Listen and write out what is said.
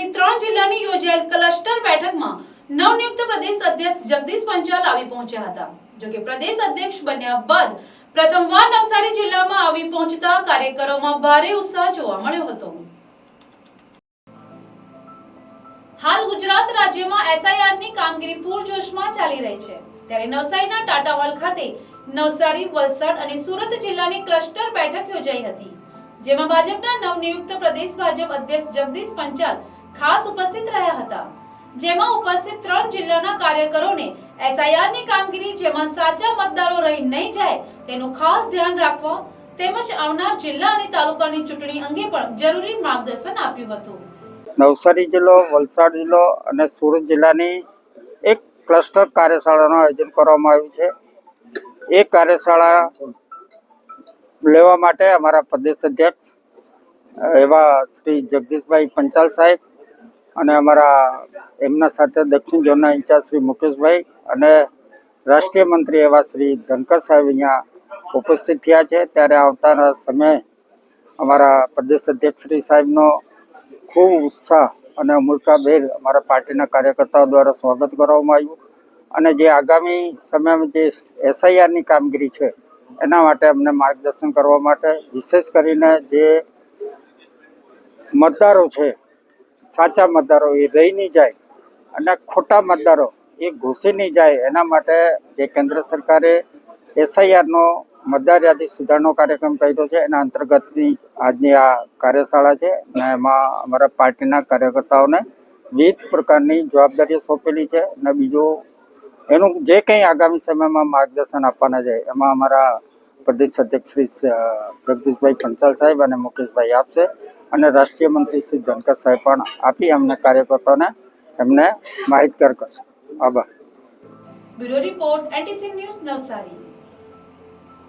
ભાજપની ત્રણ જિલ્લાની યોજાયેલ ક્લસ્ટર બેઠકમાં નવનિયુક્ત પ્રદેશ અધ્યક્ષ જગદીશ પંચાલ આવી પહોંચ્યા હતા. જોકે પ્રદેશ અધ્યક્ષ બન્યા બાદ પ્રથમવાર નવસારી જિલ્લામાં આવી પહોંચતા કાર્યકરોમાં ભારે ઉત્સાહ જોવા મળ્યો હતો. હાલ ગુજરાત રાજ્યમાં SIR ની કામગીરી પૂરજોશમાં ચાલી રહી છે. ત્યારે નવસારીના ટાટા ખાતે નવસારી, વલસાડ અને સુરત જિલ્લાની ક્લસ્ટર બેઠક યોજાઈ હતી. જેમાં ભાજપના નવનિયુક્ત પ્રદેશ ભાજપ અધ્યક્ષ જગદીશ પંચાલ ખાસ ઉપસ્થિત રહ્યા હતા. જેમાં ઉપસ્થિત ત્રણ જિલ્લાના કાર્યકરોને SIR ની કામગીરી જેમાં સાચા મતદારો રહી નહીં જાય તેનું ખાસ ધ્યાન રાખવા તેમજ આવનાર જિલ્લા અને તાલુકાની ચૂંટણી અંગે પણ જરૂરી માર્ગદર્શન આપ્યું હતું. નવસારી જિલ્લો, વલસાડ જિલ્લો અને સુરત જિલ્લાની એક ક્લસ્ટર કાર્યશાળાનું આયોજન કરવામાં આવ્યું છે. એ કાર્યશાળા લેવા માટે અમારા પ્રદેશ અધ્યક્ષ, એવા શ્રી જગદીશભાઈ પંચાલ સાહેબ અને અમારા એમના સાથે દક્ષિણ ઝોનના ઇન્ચાર્જ શ્રી મુકેશભાઈ અને રાષ્ટ્રીય મંત્રી એવા શ્રી ધનકર સાહેબ અહીંયા ઉપસ્થિત થયા છે. ત્યારે આવતાના સમયે અમારા પ્રદેશ અધ્યક્ષ શ્રી સાહેબનો ખૂબ ઉત્સાહ અને અમૂલકાભેર અમારા પાર્ટીના કાર્યકર્તાઓ દ્વારા સ્વાગત કરવામાં આવ્યું. અને જે આગામી સમયમાં જે એસઆઈઆરની કામગીરી છે, એના માટે અમને માર્ગદર્શન કરવા માટે વિશેષ કરીને જે મતદારો છે સાચા મતદારો એ રહી નહીં જાય અને ખોટા મતદારો એ ઘૂસી નહીં જાય એના માટે જે કેન્દ્ર સરકારે એસઆઈઆરનો મતદાર યાદી સુધારણો કાર્યક્રમ કર્યો છે, એના અંતર્ગતની આજની આ કાર્યશાળા છે અને એમાં અમારા પાર્ટીના કાર્યકર્તાઓને વિવિધ પ્રકારની જવાબદારીઓ સોંપેલી છે અને બીજું એનું જે કંઈ આગામી સમયમાં માર્ગદર્શન આપવાના છે, એમાં અમારા પ્રદેશ અધ્યક્ષ શ્રી જગદીશભાઈ પંચાલ સાહેબ અને મુકેશભાઈ આપશે. અને રાષ્ટ્રીય મંત્રી શ્રી ધનકર સાહેબ પણ આપી અમને કાર્યકર્તાઓને એમને માહિતગાર કરશે. આભાર. Bureau report NTC news Navsari.